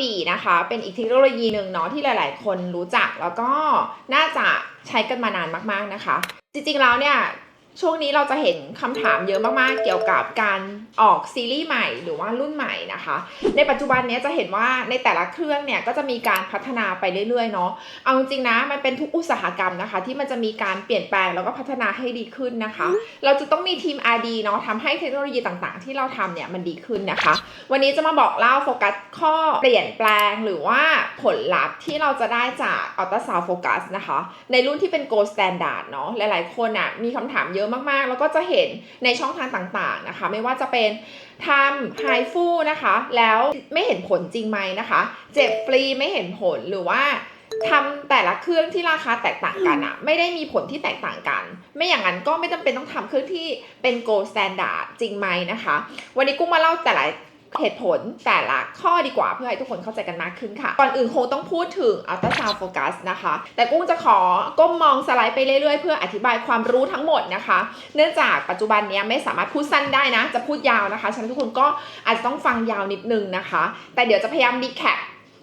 ปีนะคะ เป็นอีกเทคโนโลยีหนึ่งเนาะที่หลาย ๆ คนรู้จักแล้วก็น่าจะใช้กันมานานมาก ๆ นะคะ จริง ๆ แล้วเนี่ย ช่วงนี้เราจะเห็นคำถามเยอะมากๆ เกี่ยวกับการออกซีรีส์ใหม่หรือว่ารุ่นใหม่นะคะ ในปัจจุบันนี้จะเห็นว่าในแต่ละเครื่องเนี่ยก็จะมีการพัฒนาไปเรื่อยๆเนาะ เอาจริงนะมันเป็นทุกอุตสาหกรรมนะคะ ที่มันจะมีการเปลี่ยนแปลงแล้วก็พัฒนาให้ดีขึ้นนะคะ เราจะต้องมีทีม R&D เนาะทำให้เทคโนโลยีต่างๆ ที่เราทำเนี่ยมันดีขึ้นนะคะ วันนี้จะมาบอกเล่าโฟกัสข้อเปลี่ยนแปลงหรือว่าผลลัพธ์ที่เราจะได้จาก Ultrasound Focus นะคะ ในรุ่นที่เป็น Gold Standard เนาะหลายๆคนอะมีคำถามเยอะมากๆ แล้วก็จะเห็นในช่องทางต่างๆนะคะ ไม่ว่าจะเป็นทำไฮฟูนะคะ แล้วไม่เห็นผลจริงไหมนะคะ เจ็บฟรีไม่เห็นผลหรือว่าทำแต่ละเครื่องที่ราคาแตกต่างกันอะไม่ได้มีผลที่แตกต่างกัน ไม่อย่างนั้นก็ไม่จำเป็นต้องทำเครื่องที่เป็น gold standard จริงไหมนะคะ วันนี้กุ้งมาเล่าแต่ละ เหตุผลแต่ละข้อดีกว่าเพื่อให้ทุกคนเข้าใจกันมากขึ้นค่ะ ก่อนอื่นคงต้องพูดถึง ultrasound focus นะคะ แต่กุ้งจะขอก้มมองสไลด์ไปเรื่อยๆ เพื่ออธิบายความรู้ทั้งหมดนะคะ เนื่องจากปัจจุบันนี้ไม่สามารถพูดสั้นได้นะ จะพูดยาวนะคะฉะนั้นทุกคนก็อาจจะต้องฟังยาวนิดนึงนะคะ แต่เดี๋ยวจะพยายามดีแคป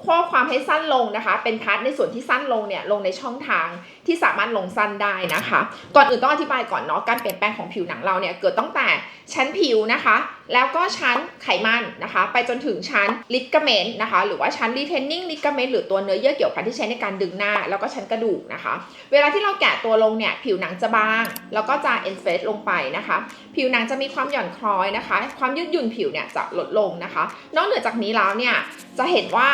ข้อความให้สั้นลงนะคะ เป็นพาร์ทในส่วนที่สั้นลงเนี่ยลงในช่องทางที่สามารถลงสั้นได้นะคะ ก่อนอื่นต้องอธิบายก่อนเนาะการเปลี่ยนแปลงของผิวหนังเราเนี่ยเกิดตั้งแต่ชั้นผิวนะคะ แล้วก็ชั้นไขมันนะคะ ไปจนถึงชั้นลิกเมนต์นะคะ หรือว่าชั้น retaining ligament หรือตัวเนื้อเยื่อเกี่ยวพันที่ใช้ในการดึงหน้า แล้วก็ชั้นกระดูกนะคะ เวลาที่เราแกะตัวลงเนี่ย ผิวหนังจะบาง แล้วก็จะ enfase ลงไปนะคะ ผิวหนังจะมีความหย่อนคล้อยนะคะ ความยืดหยุ่นผิวเนี่ยจะลดลงนะคะ นอกเหนือจากนี้แล้วเนี่ยจะเห็นว่า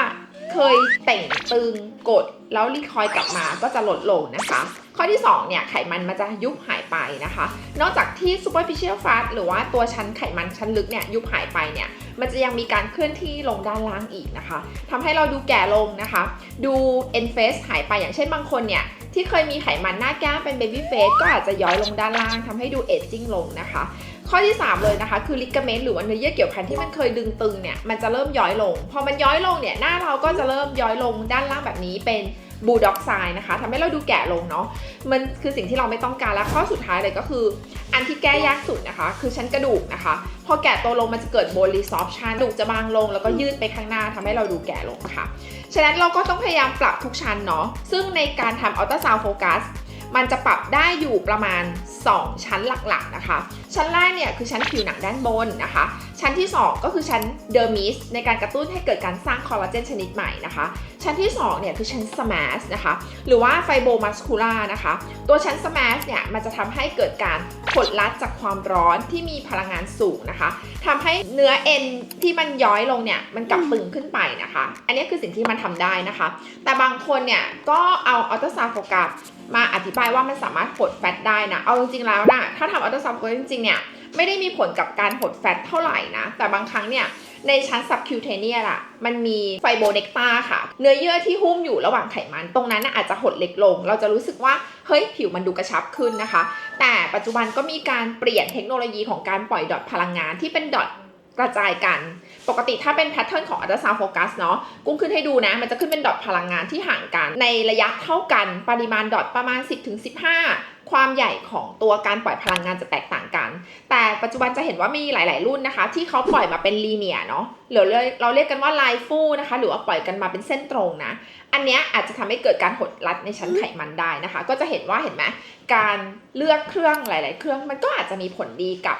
เคยแต่งตึงกดแล้วรีคอยกลับมาก็จะลดลงนะคะ ข้อที่2เนี่ยไขมันมันจะยุบหายไปนะคะ นอกจากที่ superficial fat หรือว่าตัวชั้นไขมันชั้นลึกเนี่ยยุบหายไปเนี่ยมันจะยังมีการเคลื่อนที่ลงด้านล่างอีกนะคะทำให้เราดูแก่ลงนะคะ ดู end face หายไปอย่างเช่นบางคนเนี่ยที่เคยมีไขมันหน้าแก้มเป็น baby face ก็อาจจะย้อยลงด้านล่างทำให้ดู aging ลงนะคะ ข้อที่ 3 เลยนะคะ คือลิกเมนต์หรือว่าเนื้อเยื่อเกี่ยวพันที่มันเคยดึงตึงเนี่ยมันจะเริ่มย้อยลง พอมันย้อยลงเนี่ยหน้าเราก็จะเริ่มย้อยลงด้านล่างแบบนี้เป็น บูด็อกไซน์นะคะทำให้เราดูแก่ลงเนาะมันคือสิ่งที่เราไม่ต้องการและข้อสุดท้ายเลยก็คือ อันที่แก้ยากสุดนะคะ คือชั้นกระดูกนะคะ พอแก่ตัวลงมันจะเกิดโบลีซอฟชันกระดูกจะบางลง แล้วก็ยืดไปข้างหน้าทำให้เราดูแก่ลงค่ะ ฉะนั้นเราก็ต้องพยายามปรับทุกชั้นเนาะซึ่งในการทำอัลตราซาวโฟกัสมันจะปรับได้อยู่ประมาณ 2 ชั้นหลักๆนะคะ ชั้นแรกเนี่ยคือชั้นผิวหนังด้านบนนะคะ ชั้นที่ 2 ก็คือชั้นเดอร์มิสในการกระตุ้นให้เกิดการสร้างคอลลาเจนชนิดใหม่นะคะ ชั้นที่2เนี่ยคือชั้นสมาสนะคะหรือว่าไฟโบมัสคูล่านะคะ ตัวชั้นสมาสเนี่ยมันจะทำให้เกิดการกดลัดจากความร้อนที่มีพลังงานสูงนะคะทำให้เนื้อเอ็นที่มันย้อยลงเนี่ยมันกลับตึงขึ้นไปนะคะ อันนี้คือสิ่งที่มันทำได้นะคะ แต่บางคนเนี่ยก็เอาอัลตราซาวด์โฟกัสมาอธิบายว่ามันสามารถหดแฟตได้นะ เอาจริงๆแล้วนะถ้าทำอัลตราซาวด์กัสจริงๆเนี่ยไม่ได้มีผลกับการหดแฟตเท่าไหร่นะ แต่บางครั้งเนี่ยในชั้น subcutaneous อะมันมีไฟโบเนกตาค่ะ เนื้อเยื่อที่หุ้มอยู่ระหว่างไขมัน ตรงนั้นนะอาจจะหดเล็กลง เราจะรู้สึกว่า เฮ้ย ผิวมันดูกระชับขึ้นนะคะ แต่ปัจจุบันก็มีการเปลี่ยนเทคโนโลยีของการปล่อยดอทพลังงานที่เป็นดอท กระจายกัน ปกติถ้าเป็นแพทเทิร์นของอัลตราซาวโฟกัสเนาะกุ้งขึ้นให้ดูนะ มันจะขึ้นเป็นดอทพลังงานที่ห่างกัน ในระยะเท่ากันปริมาณดอทประมาณ 10-15 ความใหญ่ของตัวการปล่อยพลังงานจะแตกต่างกัน แต่ปัจจุบันจะเห็นว่ามีหลาย ๆ รุ่นนะคะ ที่เขาปล่อยมาเป็นลีเนียเนาะหรือเราเรียกกันว่าไลน์ฟูนะคะ หรือว่าปล่อยกันมาเป็นเส้นตรงนะ อันเนี้ยอาจจะทำให้เกิดการหดรัดในชั้นไขมันได้นะคะ ก็จะเห็นว่าเห็นไหมการเลือกเครื่องหลาย ๆ เครื่องมันก็อาจจะมีผลดีกับ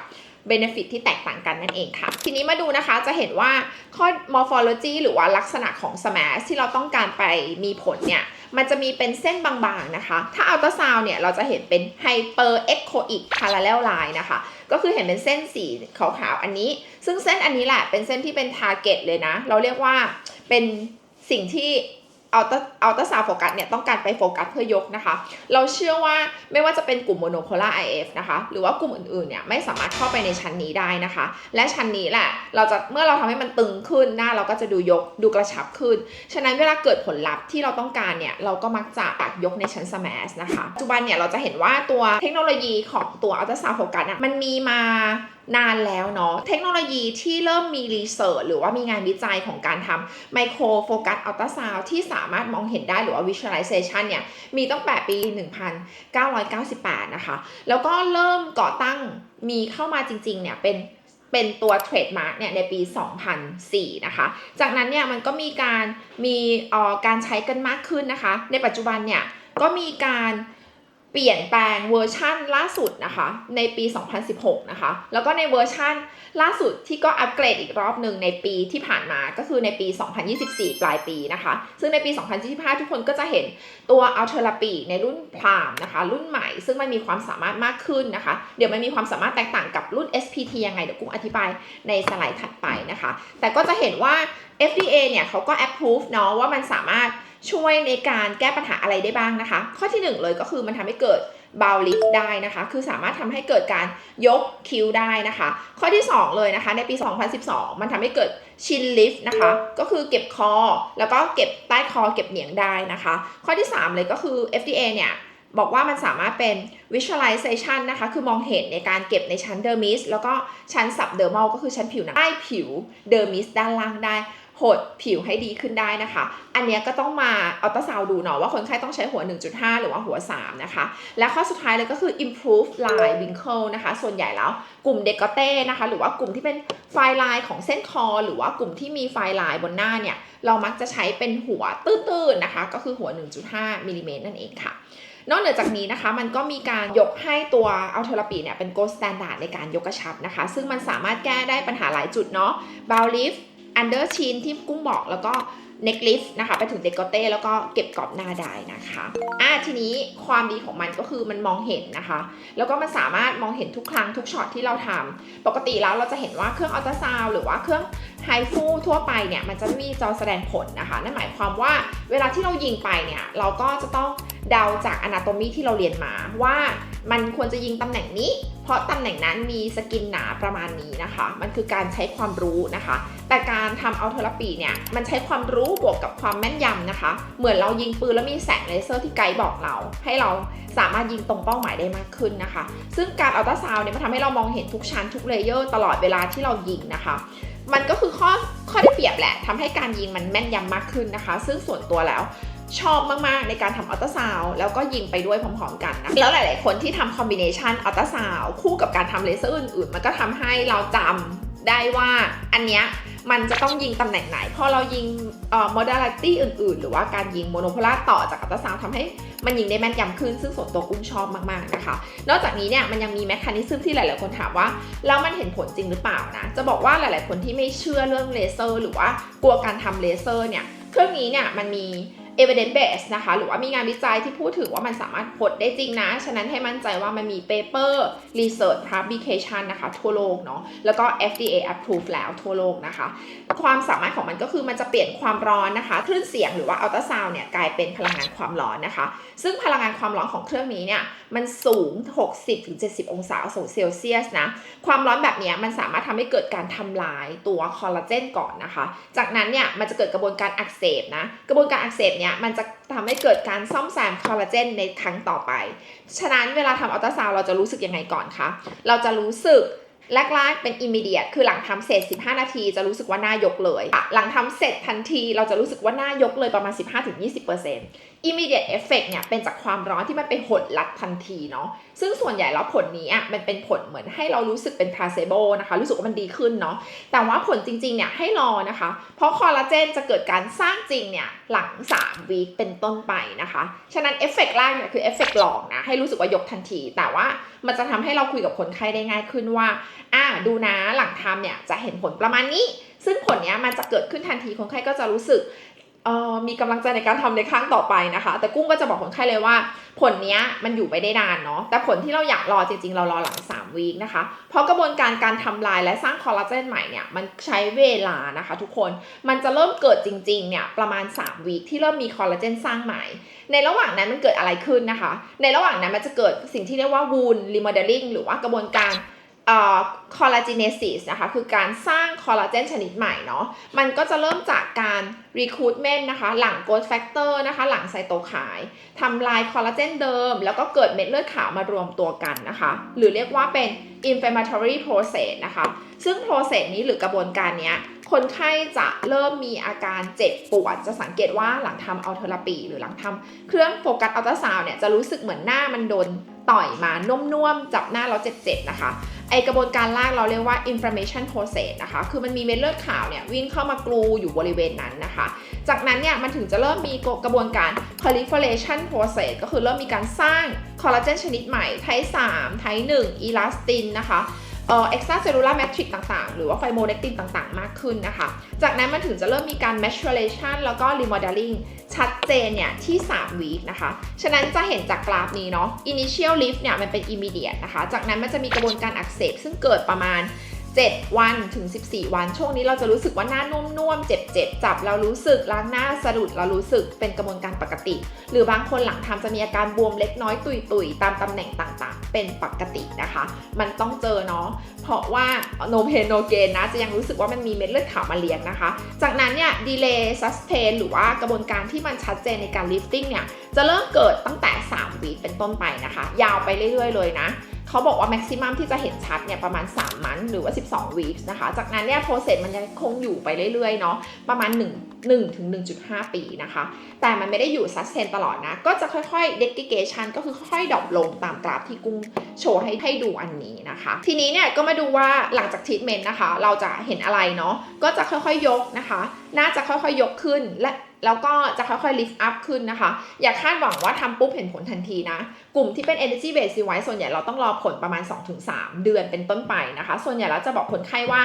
benefit ที่แตกต่างกันนั่นเองค่ะ ทีนี้มาดูนะคะจะเห็นว่าข้อ morphology หรือว่าลักษณะของ smash ที่เราต้องการไปมีผลเนี่ย มันจะมีเป็นเส้นบางๆนะคะ ถ้าอัลตราซาวเนี่ยเราจะเห็นเป็น hyper echoic parallel line นะคะ ก็คือเห็นเป็นเส้นสีขาวๆอันนี้ ซึ่งเส้นอันนี้แหละเป็นเส้นที่เป็น target เลยนะ เราเรียกว่าเป็นสิ่งที่ อัลตราอัลตราซาวโฟกัสเนี่ยต้องการไปโฟกัสเพื่อยกนะคะ เราเชื่อว่าไม่ว่าจะเป็นกลุ่มโมโนโพล่า IF นะคะ หรือว่ากลุ่มอื่นๆเนี่ยไม่สามารถเข้าไปในชั้นนี้ได้นะคะ และชั้นนี้แหละเราจะเมื่อเราทำให้มันตึงขึ้นหน้าเราก็จะดูยกดูกระชับขึ้น ฉะนั้นเวลาเกิดผลลัพธ์ที่เราต้องการเนี่ยเราก็มักจะปักยกในชั้นสมาสนะคะปัจจุบันเนี่ยเราจะเห็นว่าตัวเทคโนโลยีของตัวอัลตราซาวโฟกัสมันมีมา นานแล้วเนาะเทคโนโลยีที่เริ่มมีรีเสิร์ชหรือว่ามีงานวิจัยของการทำไมโครโฟกัสอัลตราซาวที่สามารถมองเห็นได้หรือว่า visualization เนี่ย มีตั้งแต่ปี 1998 นะคะ แล้วก็เริ่มก่อตั้งมีเข้ามาจริง ๆ เนี่ย เป็นเป็นตัวเทรดมาร์กเนี่ยในปี 2004 นะคะ จากนั้นเนี่ยมันก็มีการมีเอ่อการใช้กันมากขึ้นนะคะ ในปัจจุบันเนี่ยก็มีการ เปลี่ยนแปลงเวอร์ชั่นล่าสุดนะคะในปี 2016 นะคะ แล้วก็ในเวอร์ชั่นล่าสุดที่ก็อัปเกรดอีกรอบหนึ่งในปีที่ผ่านมาก็คือในปี 2024 ปลายปีนะคะ ซึ่งในปี 2025 ทุกคนก็จะเห็นตัวอัลเทอร์ปีในรุ่นพรามนะคะ รุ่นใหม่ ซึ่งมันมีความสามารถมากขึ้นนะคะ เดี๋ยวมันมีความสามารถแตกต่างกับรุ่น SPT ยังไงเดี๋ยวกุ้งอธิบายในสไลด์ถัดไปนะคะ แต่ก็จะเห็นว่า FDA เนี่ยเขาก็ approve เนาะว่ามันสามารถ ช่วยในการแก้ปัญหาอะไรได้บ้างนะคะ ข้อที่หนึ่งเลยก็คือมันทำให้เกิดบาวลิฟได้นะคะ คือสามารถทำให้เกิดการยกคิ้วได้นะคะ ข้อที่ 2 เลยนะคะ ในปี 2012 มันทำให้เกิดชินลิฟนะคะ ก็คือเก็บคอ แล้วก็เก็บใต้คอเก็บเหนียงได้นะคะ ข้อที่ 3 เลยก็คือ FDA เนี่ยบอกว่ามันสามารถเป็น visualization นะคะ คือมองเห็นในการเก็บในชั้นเดอร์มิส แล้วก็ชั้นสับเดอร์มัลก็คือชั้นผิวหนังใต้ผิวเดอร์มิสด้านล่างได้ หดผิวให้ดีขึ้นได้นะคะ อันนี้ก็ต้องมาอัลตราซาวดูเนาะว่าคนไข้ต้องใช้หัว 1.5 หรือว่าหัว 3 นะคะ และข้อสุดท้ายเลยก็คือ improve line wrinkle นะคะ ส่วนใหญ่แล้วกลุ่มเดกเต้นะคะ หรือว่ากลุ่มที่เป็นไฟลายของเส้นคอ หรือว่ากลุ่มที่มีไฟลายบนหน้าเนี่ย เรามักจะใช้เป็นหัวตื้นๆนะคะ ก็คือหัว 1.5มิลลิเมตรนั่นเองค่ะนอกเหนือจากนี้นะคะมันก็มีการยกให้ตัวอัลเทอร์ปีเนี่ยเป็น gold standard ในการยกกระชับนะคะ ซึ่งมันสามารถแก้ได้ปัญหาหลายจุดเนาะ bow lift under chin ที่กุ้งบอกแล้วก็ neck lift นะคะ ไปถึงเดก o เต้แล้วก็เก็บกรอบหน้าได้นะคะอะทีนี้ความดีของมันก็คือมันมองเห็นนะคะ แล้วก็มันสามารถมองเห็นทุกครั้งทุกช็อตที่เราทำปกติแล้วเราจะเห็นว่าเครื่องอัลตราซาวหรือว่าเครื่องไฮฟูทั่วไปเนี่ยมันจะไม่มีจอแสดงผลนะคะ นั่นหมายความว่าเวลาที่เรายิงไปเนี่ยเราก็จะต้องเดาจากอนาโตมีที่เราเรียนมาว่ามันควรจะยิงตำแหน่งนี้ เพราะตำแหน่งนั้นมีสกินหนาประมาณนี้นะคะ มันคือการใช้ความรู้นะคะ แต่การทำอัลเทอร์ปีเนี่ยมันใช้ความรู้บวกกับความแม่นยำนะคะ เหมือนเรายิงปืนแล้วมีแสงเลเซอร์ที่ไกด์บอกเรา ให้เราสามารถยิงตรงเป้าหมายได้มากขึ้นนะคะ ซึ่งการอัลตราซาวน์เนี่ยมันทำให้เรามองเห็นทุกชั้นทุกเลเยอร์ตลอดเวลาที่เรายิงนะคะมันก็คือข้อข้อได้เปรียบแหละทำให้การยิงมันแม่นยำมากขึ้นนะคะ ซึ่งส่วนตัวแล้วชอบมาก ๆ ในการทำอัลตราซาวแล้วก็ยิงไปด้วยพร้อม ๆ กันนะแล้วหลาย ๆ คนที่ทำคอมบิเนชันอัลตราซาวคู่กับการทำเลเซอร์อื่น ๆ มันก็ทำให้เราจำได้ว่าอันเนี้ย มันจะต้องยิงตำแหน่งไหน พอเรายิงเอ่อ modality อื่น ๆ หรือว่าการยิงโมโนโพลาต่อจากอัลตราซาวทำให้มันยิงได้แม่นยำขึ้น ซึ่งส่วนตัวกุ้งชอบมาก ๆ นะคะ นอกจากนี้เนี่ยมันยังมีแมคานิซึมที่หลาย ๆ คนถามว่า แล้วมันเห็นผลจริงหรือเปล่านะ จะบอกว่าหลาย ๆ คนที่ไม่เชื่อเรื่องเลเซอร์ หรือว่ากลัวการทำเลเซอร์เนี่ย เครื่องนี้เนี่ยมันมี evidence base นะคะ หรือว่ามีงานวิจัยที่พูดถึงว่ามันสามารถผลได้จริงนะ ฉะนั้นให้มั่นใจว่ามันมี paper research publication นะคะทั่วโลกเนาะ แล้วก็ FDA approve แล้วทั่วโลกนะคะ ความสามารถของมันก็คือมันจะเปลี่ยนความร้อนนะคะ คลื่นเสียงหรือว่าอัลตราซาวเนี่ยกลายเป็นพลังงานความร้อนนะคะ ซึ่งพลังงานความร้อนของเครื่องนี้เนี่ยมันสูง 60-70 องศาเซลเซียสนะ ความร้อนแบบนี้มันสามารถทำให้เกิดการทำลายตัวคอลลาเจนก่อนนะคะ จากนั้นเนี่ยมันจะเกิดกระบวนการอักเสบนะ กระบวนการอักเสบเนี่ยมันจะทำให้เกิดการซ่อมแซมคอลลาเจนในครั้งต่อไป ฉะนั้นเวลาทำอัลตราซาวเราจะรู้สึกยังไงก่อนคะ เราจะรู้สึกแรกๆเป็น immediate คือหลังทำเสร็จ 15 นาทีจะรู้สึกว่าหน้ายกเลย หลังทำเสร็จทันทีเราจะรู้สึกว่าหน้ายกเลยประมาณ 15-20% immediate effect เนี่ยเป็นจากความร้อนที่มันไปหดลัดทันทีเนาะซึ่งส่วนใหญ่แล้วผลนี้อะมันเป็นผลเหมือนให้เรารู้สึกเป็น placebo นะคะ รู้สึกว่ามันดีขึ้นเนาะแต่ว่าผลจริงๆเนี่ยให้รอนะคะ เพราะคอลลาเจนจะเกิดการสร้างจริงเนี่ยหลัง3วีคเป็นต้นไปนะคะ ฉะนั้นเอฟเฟกต์แรกเนี่ยคือเอฟเฟกต์หลอกนะให้รู้สึกว่ายกทันที แต่ว่ามันจะทำให้เราคุยกับคนไข้ได้ง่ายขึ้นว่าอ่าดูนะหลังทำเนี่ยจะเห็นผลประมาณนี้ ซึ่งผลเนี้ยมันจะเกิดขึ้นทันทีคนไข้ก็จะรู้สึก มีกำลังใจในการทำในครั้งต่อไปนะคะ แต่กุ้งก็จะบอกคนไข้เลยว่า ผลนี้มันอยู่ไปได้นานเนาะแต่ผลที่เราอยากรอจริงๆ เรารอหลัง 3 วีคนะคะ เพราะกระบวนการการทำลายและสร้างคอลลาเจนใหม่เนี่ยมันใช้เวลานะคะทุกคนมันจะเริ่มเกิดจริงๆเนี่ยประมาณ 3 วีคที่เริ่มมีคอลลาเจนสร้างใหม่ ในระหว่างนั้นมันเกิดอะไรขึ้นนะคะ ในระหว่างนั้นมันจะเกิดสิ่งที่เรียกว่าวูนรีโมเดลลิ่งหรือว่ากระบวนการ คอลลาเจเนซิสนะคะคือการสร้างคอลลาเจนชนิดใหม่เนาะมันก็จะเริ่มจากการ recruitment นะคะหลัง growth factor นะคะหลังไซโตไคน์ทำลายคอลลาเจนเดิม แล้วก็เกิดเม็ดเลือดขาวมารวมตัวกันนะคะ หรือเรียกว่าเป็น inflammatory process นะคะ ซึ่ง process นี้หรือกระบวนการนี้คนไข้จะเริ่มมีอาการเจ็บปวด จะสังเกตว่าหลังทำอัลเทอร์ปี หรือหลังทำเครื่องโฟกัสอัลตราซาวเนี่ยจะรู้สึกเหมือนหน้ามันโดนต่อยมานุ่มๆ จับหน้าแล้วเจ็บๆนะคะ ไอกระบวนการแรกเราเรียกว่า inflammation process นะคะ คือมันมีเม็ดเลือดขาวเนี่ยวิ่งเข้ามากรูอยู่บริเวณนั้นนะคะ จากนั้นเนี่ยมันถึงจะเริ่มมีกระบวนการ proliferation process ก็คือเริ่มมีการสร้างคอลลาเจนชนิดใหม่ไทป์3ไทป์1อีลาสตินนะคะ เอ่อ extracellular matrix ต่างๆ หรือว่าไฟโมเลกตินต่างๆ มากขึ้นนะคะ จากนั้นมันถึงจะเริ่มมีการ maturation แล้วก็ remodeling ชัดเจนเนี่ยที่ 3 วีคนะคะ ฉะนั้นจะเห็นจากกราฟนี้เนาะ initial lift เนี่ยมันเป็น immediate นะคะ จากนั้นมันจะมีกระบวนการอักเสบซึ่งเกิดประมาณ 7 วันถึง 14 วัน ช่วงนี้เราจะรู้สึกว่าหน้านุ่มๆ เจ็บๆ จับเรารู้สึกล้างหน้าสะดุดเรารู้สึกเป็นกระบวนการปกติ หรือบางคนหลังทำจะมีอาการบวมเล็กน้อยตุยๆ ตามตำแหน่งต่างๆ เป็นปกตินะคะ มันต้องเจอเนาะเพราะว่า no pain no gain นะจะยังรู้สึกว่ามันมีเม็ดเลือดขาวมาเลี้ยงนะคะ จากนั้นเนี่ย delay sustain หรือว่ากระบวนการที่มันชัดเจนในการ lifting เนี่ยจะเริ่มเกิดตั้งแต่ 3 วีคเป็นต้นไปนะคะ ยาวไปเรื่อยๆ เลยนะ เขาบอกว่าแม็กซิมัมที่จะเห็นชัดเนี่ยประมาณ 3 มันหรือว่า 12 weeks นะคะ จากนั้นเนี่ยโปรเซสมันยังคงอยู่ไปเรื่อยๆเนาะประมาณ 1 1ถึง1.5 ปีนะคะ แต่มันไม่ได้อยู่ sustain ตลอดนะ ก็จะค่อยๆ degradation ก็คือค่อยๆดรอปลงตามกราฟที่กุ้งโชว์ให้ให้ดูอันนี้นะคะ ทีนี้เนี่ยก็มาดูว่าหลังจาก treatment นะคะ เราจะเห็นอะไรเนาะก็จะค่อยๆยกนะคะ น่าจะค่อยๆยกขึ้นและแล้วก็จะค่อยๆ lift up ขึ้นนะคะ อย่าคาดหวังว่าทำปุ๊บเห็นผลทันทีนะ กลุ่มที่เป็น energy based device ส่วนใหญ่เราต้องรอผลประมาณ 2-3 เดือนเป็นต้นไปนะคะ ส่วนใหญ่เราจะบอกคนไข้ว่า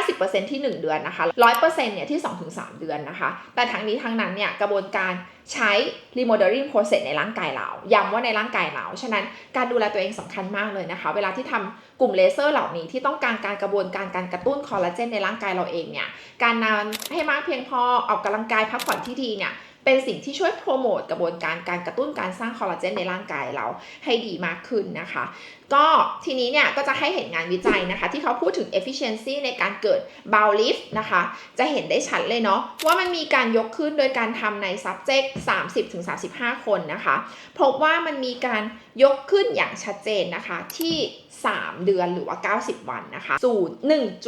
50%ที่ 1 เดือนนะคะ 100%เนี่ยที่ 2-3 เดือนนะคะแต่ทั้งนี้ทั้งนั้นเนี่ยกระบวนการใช้ remodeling process ในร่างกายเรา ย้ำว่าในร่างกายเรา ฉะนั้นการดูแลตัวเองสำคัญมากเลยนะคะ เวลาที่ทำกลุ่มเลเซอร์เหล่านี้ที่ต้องการการกระบวนการการกระตุ้นคอลลาเจนในร่างกายเราเองเนี่ย การนอนให้มากเพียงพอ ออกกำลังกายพักผ่อนที่ดีเนี่ย เป็นสิ่งที่ช่วยโปรโมทกระบวนการการกระตุ้นการสร้างคอลลาเจนในร่างกายเราให้ดีมากขึ้นนะคะ ก็ทีนี้เนี่ยก็จะให้เห็นงานวิจัยนะคะ ที่เขาพูดถึง efficiency ในการเกิด bow lift นะคะ จะเห็นได้ชัดเลยเนาะว่ามันมีการยกขึ้นโดยการทำใน subject 30-35 คนนะคะ พบว่ามันมีการยกขึ้นอย่างชัดเจนนะคะที่ 3 เดือนหรือว่า 90 วันนะคะสู่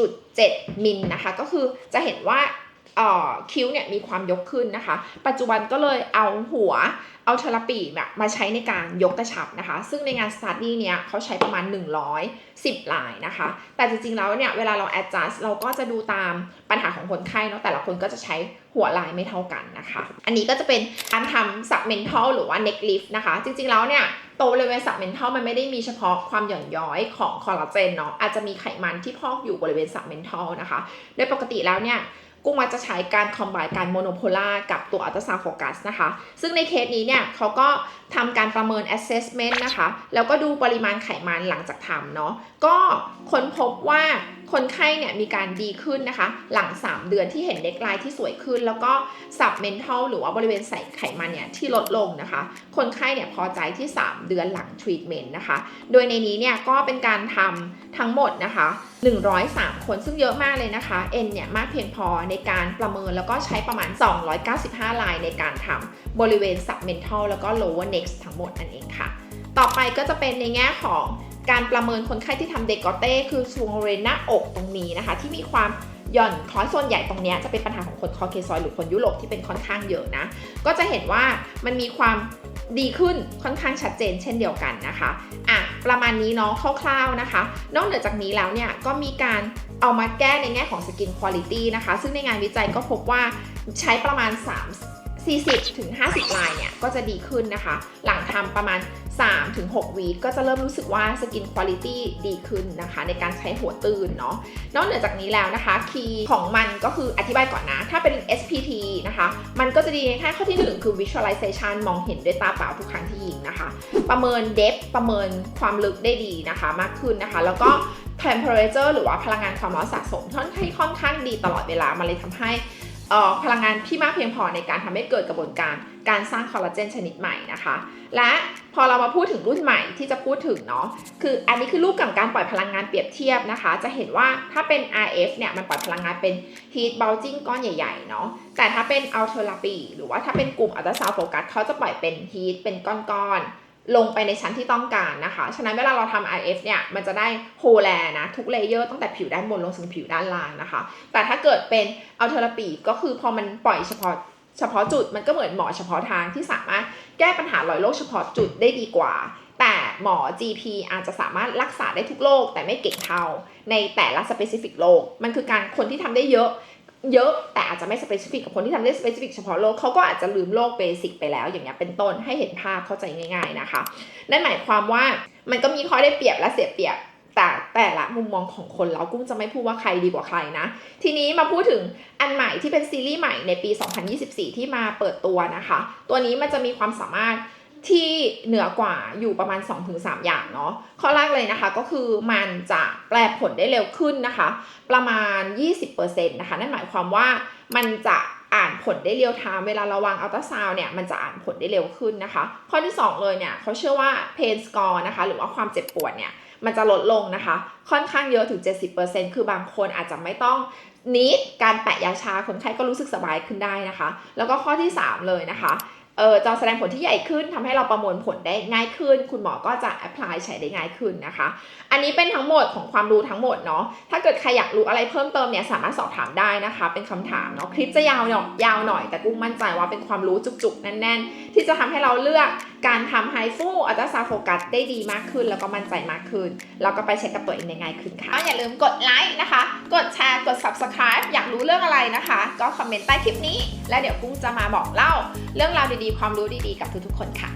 1.7 มิลนะคะ ก็คือจะเห็นว่า คิ้วเนี่ยมีความยกขึ้นนะคะ ปัจจุบันก็เลยเอาหัวเอาทรปีแบบมาใช้ในการยกกระชับนะคะ ซึ่งในงานสตาร์ดี้เนี่ยเขาใช้ประมาณ 110 ลายนะคะ แต่จริงๆแล้วเนี่ยเวลาเรา adjust เราก็จะดูตามปัญหาของคนไข้เนาะแต่ละคนก็จะใช้หัวลายไม่เท่ากันนะคะ อันนี้ก็จะเป็นการทำ submental หรือว่า neck lift นะคะ จริงๆแล้วเนี่ยโตวบริเวณ submental มันไม่ได้มีเฉพาะความหย่อนย้อยของคอลลาเจนเนาะอาจจะมีไขมันที่พอกอยู่บริเวณ submental นะคะ โดยปกติแล้วเนี่ย กุ้งมักจะใช้การคอมไบการโมโนโพล่ากับตัวอัลตราซาวโฟกัสนะคะ ซึ่งในเคสนี้เนี่ยเขาก็ทำการประเมิน assessment นะคะ แล้วก็ดูปริมาณไขมันหลังจากทำเนาะ ก็ค้นพบว่าคนไข้เนี่ยมีการดีขึ้นนะคะ หลัง 3 เดือนที่เห็นเด็กลน์ที่สวยขึ้น แล้วก็ submental หรือว่าบริเวณใส่ไขมันเนี่ยที่ลดลงนะคะ คนไข้เนี่ยพอใจที่ 3 เดือนหลัง treatment นะคะ โดยในนี้เนี่ยก็เป็นการทำทั้งหมดนะคะ 103 คนซึ่งเยอะมากเลยนะคะ N เนี่ยมากเพียงพอในการประเมินแล้วก็ใช้ประมาณ 295 ลายในการทำบริเวณ submental แล้วก็ lower neck ทั้งหมดนั่นเองค่ะ ต่อไปก็จะเป็นในแง่ของการประเมินคนไข้ที่ทำเดกอเต้คือช่วงเรนหน้าอกตรงนี้นะคะ ที่มีความ หย่อนคล้อยโซนใหญ่ตรงนี้จะเป็นปัญหาของคนคอเคซอยหรือคนยุโรปที่เป็นค่อนข้างเยอะนะ ก็จะเห็นว่ามันมีความดีขึ้นค่อนข้างชัดเจนเช่นเดียวกันนะคะอะประมาณนี้เนาะคร่าวๆนะคะ นอกเหนือจากนี้แล้วเนี่ยก็มีการเอามาแก้ในแง่ของสกินคุณภาพนะคะ ซึ่งในงานวิจัยก็พบว่าใช้ประมาณ 3 40ถึง50 ลายเนี่ยก็จะดีขึ้นนะคะ หลังทำประมาณ3ถึง6วีคก็จะเริ่มรู้สึกว่าสกินคุณ i t y ดีขึ้นนะคะ ในการใช้หัวตื่นเนาะนอกเหนือจากนี้แล้วนะคะ คีย์ของมันก็คืออธิบายก่อนนะ ถ้าเป็น SPT นะคะ มันก็จะดีในแค่ข้อที่ 1 คือ visualization มองเห็นด้วยตาเปล่าทุกครั้งที่ยิงนะคะ ประเมิน depth ประเมินความลึกได้ดีนะคะ มากขึ้นนะคะ แล้วก็ temperature หรือว่าพลังงานความร้อนสะสมค่อนข้ค่อนข้างดีตลอดเวลา มันเลยทำให้ พลังงานที่มากเพียงพอในการทำให้เกิดกระบวนการการสร้างคอลลาเจนชนิดใหม่นะคะ และพอเรามาพูดถึงรุ่นใหม่ที่จะพูดถึงเนาะคืออันนี้คือรูปกับการปล่อยพลังงานเปรียบเทียบนะคะ จะเห็นว่าถ้าเป็น RF เนี่ยมันปล่อยพลังงานเป็น heat bulging ก้อนใหญ่ๆเนาะแต่ถ้าเป็น ultrapy หรือว่าถ้าเป็นกลุ่ม ultrasound focus เขาจะปล่อยเป็น heat เป็นก้อนๆ ลงไปในชั้นที่ต้องการนะคะ ฉะนั้นเวลาเราทำ RF เนี่ย มันจะได้โฮแลนะ ทุกเลเยอร์ตั้งแต่ผิวด้านบนลงถึงผิวด้านล่างนะคะ แต่ถ้าเกิดเป็นอัลเทอร์ปีก็คือพอมันปล่อยเฉพาะเฉพาะจุด มันก็เหมือนหมอเฉพาะทางที่สามารถแก้ปัญหารอยโรคเฉพาะจุดได้ดีกว่า แต่หมอ GP อาจจะสามารถรักษาได้ทุกโรคแต่ไม่เก่งเท่า ในแต่ละ specific โรค มันคือการคนที่ทำได้เยอะ เยอะแต่อาจจะไม่ specific กับคนที่ทำได้ specific เฉพาะโรคเขาก็อาจจะลืมโรคเบสิกไปแล้ว อย่างเงี้ยเป็นต้นให้เห็นภาพเข้าใจง่าย ๆนะคะนั่นหมายความว่ามันก็มีข้อได้เปรียบและเสียเปรียบแต่แต่ละมุมมองของคนเรากุ้งจะไม่พูดว่าใครดีกว่าใครนะ ทีนี้มาพูดถึงอันใหม่ที่เป็นซีรีส์ใหม่ในปี 2024 ที่มาเปิดตัวนะคะ ตัวนี้มันจะมีความสามารถ ที่เหนือกว่าอยู่ประมาณ 2-3 อย่างเนาะข้อแรกเลยนะคะก็คือมันจะแปลผลได้เร็วขึ้นนะคะ ประมาณ 20%นะคะนั่นหมายความว่ามันจะอ่านผลได้เร็วไทม์เวลาเราวางอัลตราซาวเนี่ยมันจะอ่านผลได้เร็วขึ้นนะคะ ข้อที่ 2 เลยเนี่ยเขาเชื่อว่า pain score นะคะหรือว่าความเจ็บปวดเนี่ยมันจะลดลงนะคะ ค่อนข้างเยอะถึง 70%คือบางคนอาจจะไม่ต้องนิดการแปะยาชาคนไข้ก็รู้สึกสบายขึ้นได้นะคะ แล้วก็ข้อที่ 3 เลยนะคะ เออจอแสดงผลที่ใหญ่ขึ้นทำให้เราประมวลผลได้ง่ายขึ้น คุณหมอก็จะแอพพลายใช้ได้ง่ายขึ้นนะคะ อันนี้เป็นทั้งหมดของความรู้ทั้งหมดเนาะถ้าเกิดใครอยากรู้อะไรเพิ่มเติมเนี่ยสามารถสอบถามได้นะคะ เป็นคำถามเนาะคลิปจะยาวหน่อยยาวหน่อยแต่กุ้งมั่นใจว่าเป็นความรู้จุกๆแน่น ๆ ที่จะทำให้เราเลือก การทำไฮฟูอัลตราซาวโฟกัสได้ดีมากขึ้น แล้วก็มั่นใจมากขึ้น แล้วก็ไปเช็คกับตัวเองได้ง่ายขึ้นค่ะอย่าลืมกดไลค์นะคะ กดแชร์ กด subscribe อยากรู้เรื่องอะไรนะคะ ก็คอมเมนต์ใต้คลิปนี้ แล้วเดี๋ยวกุ้งจะมาบอกเล่า เรื่องราวดีๆ ความรู้ดีๆ กับทุกๆคนค่ะ